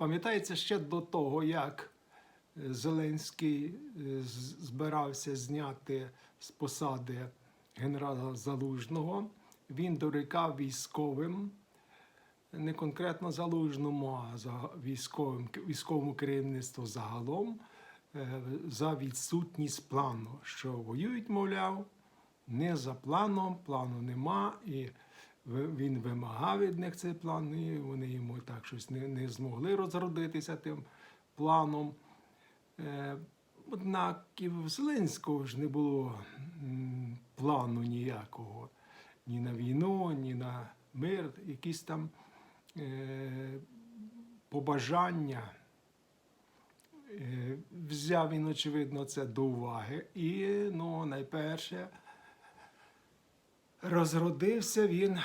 Пам'ятається ще до того, як е, Зеленський е, збирався зняти з посади генерала Залужного, він дорікав військовим, не конкретно Залужному, а за військовим, військовому керівництву загалом е, за відсутність плану, що воюють, мовляв, не за планом, плану нема, і він вимагав від них цей план, і вони йому так щось не, не змогли розродитися тим планом. Е, Однак і в Зеленського ж не було плану ніякого ні на війну, ні на мир, якісь там е, побажання. Е, Взяв він, очевидно, це до уваги. І, ну, найперше, розродився він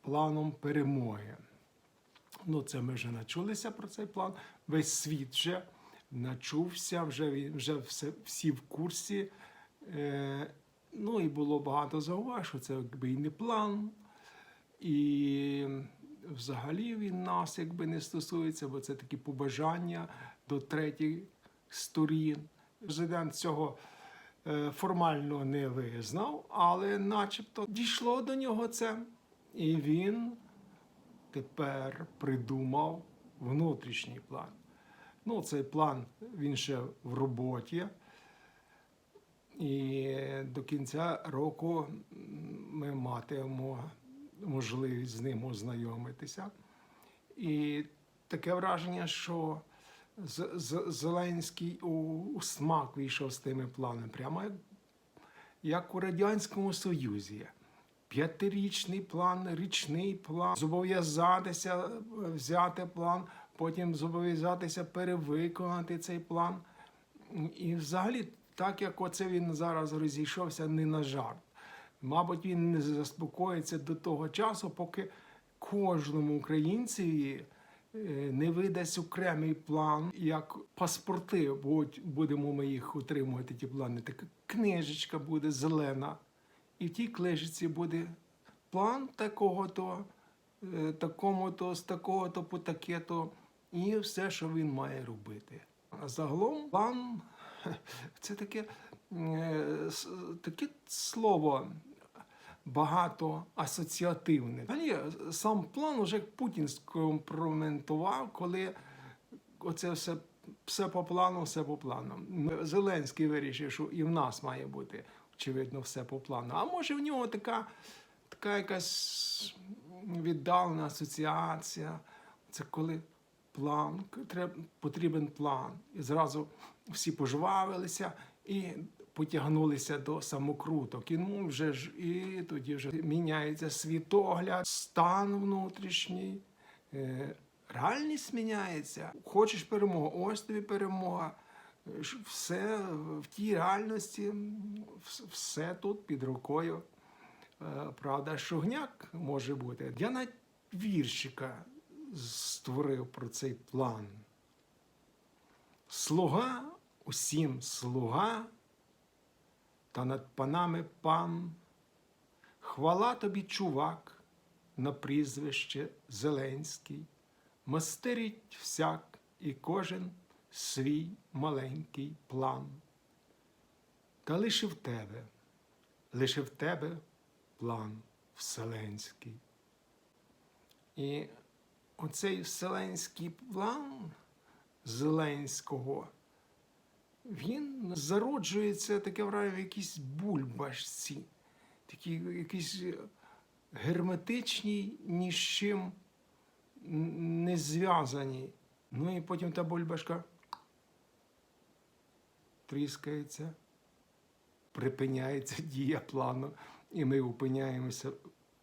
планом перемоги. Ну, це ми вже начулися про цей план. Весь світ вже начувся, вже, вже все, всі в курсі. Е, ну і було багато зауваг, що це якби і не план. І взагалі він нас якби не стосується, бо це такі побажання до третіх сторін. Президент цього формально не визнав, але начебто дійшло до нього це. І він тепер придумав внутрішній план. Ну, цей план він ще в роботі. І до кінця року ми матимемо можливість з ним ознайомитися. І таке враження, що Зеленський у, у смак вийшов з тими планами, прямо як, як у Радянському Союзі. П'ятирічний план, річний план, зобов'язатися взяти план, потім зобов'язатися перевиконати цей план. І взагалі, так як оце він зараз розійшовся не на жарт. Мабуть, він не заспокоїться до того часу, поки кожному українцеві не видасть окремий план, як паспорти, будь- будемо ми їх отримувати, ті плани. Така книжечка буде зелена, і в тій книжечці буде план такого-то, е, такому-то, з такого-то по таке-то, і все, що він має робити. А загалом план це таке, е, таке слово багато асоціативне. Взагалі, сам план уже Путін скомпроментував, коли оце все, все по плану, все по плану. Зеленський вирішив, що і в нас має бути, очевидно, все по плану. А може в нього така, така якась віддалена асоціація. Це коли план, потрібен план. І зразу всі пожвавилися і потягнулися до самокруток. І ну вже ж і тоді вже міняється світогляд, стан внутрішній, е, реальність міняється. Хочеш перемогу, ось тобі перемога. Все в тій реальності, все тут під рукою. Е, Правда, шогняк може бути. Я навіть віршика створив про цей план. Слуга усім слуга, та над панами пан. Хвала тобі, чувак, на прізвище Зеленський, мастерить всяк і кожен свій маленький план. Та лише в тебе, лише в тебе план вселенський. І оцей вселенський план Зеленського, він зароджується таке враження в якійсь бульбашці, такі якісь герметичні, ні з чим не зв'язані. Ну і потім та бульбашка тріскається, припиняється дія плану, і ми опиняємося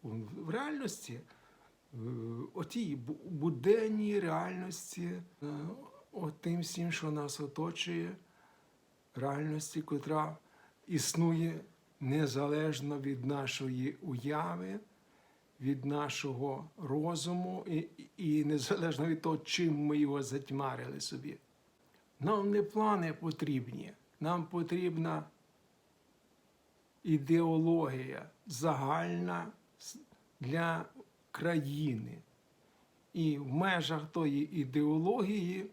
в реальності, в отій буденній реальності, е, отим всім, що нас оточує, реальності, котра існує незалежно від нашої уяви, від нашого розуму і, і незалежно від того, чим ми його затьмарили собі. Нам не плани потрібні, нам потрібна ідеологія загальна для країни. і в межах тої ідеології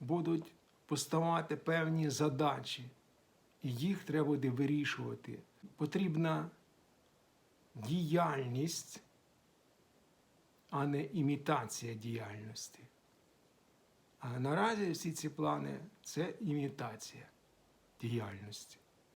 будуть поставати певні задачі, і їх треба буде вирішувати. Потрібна діяльність, а не імітація діяльності. А наразі всі ці плани це імітація діяльності.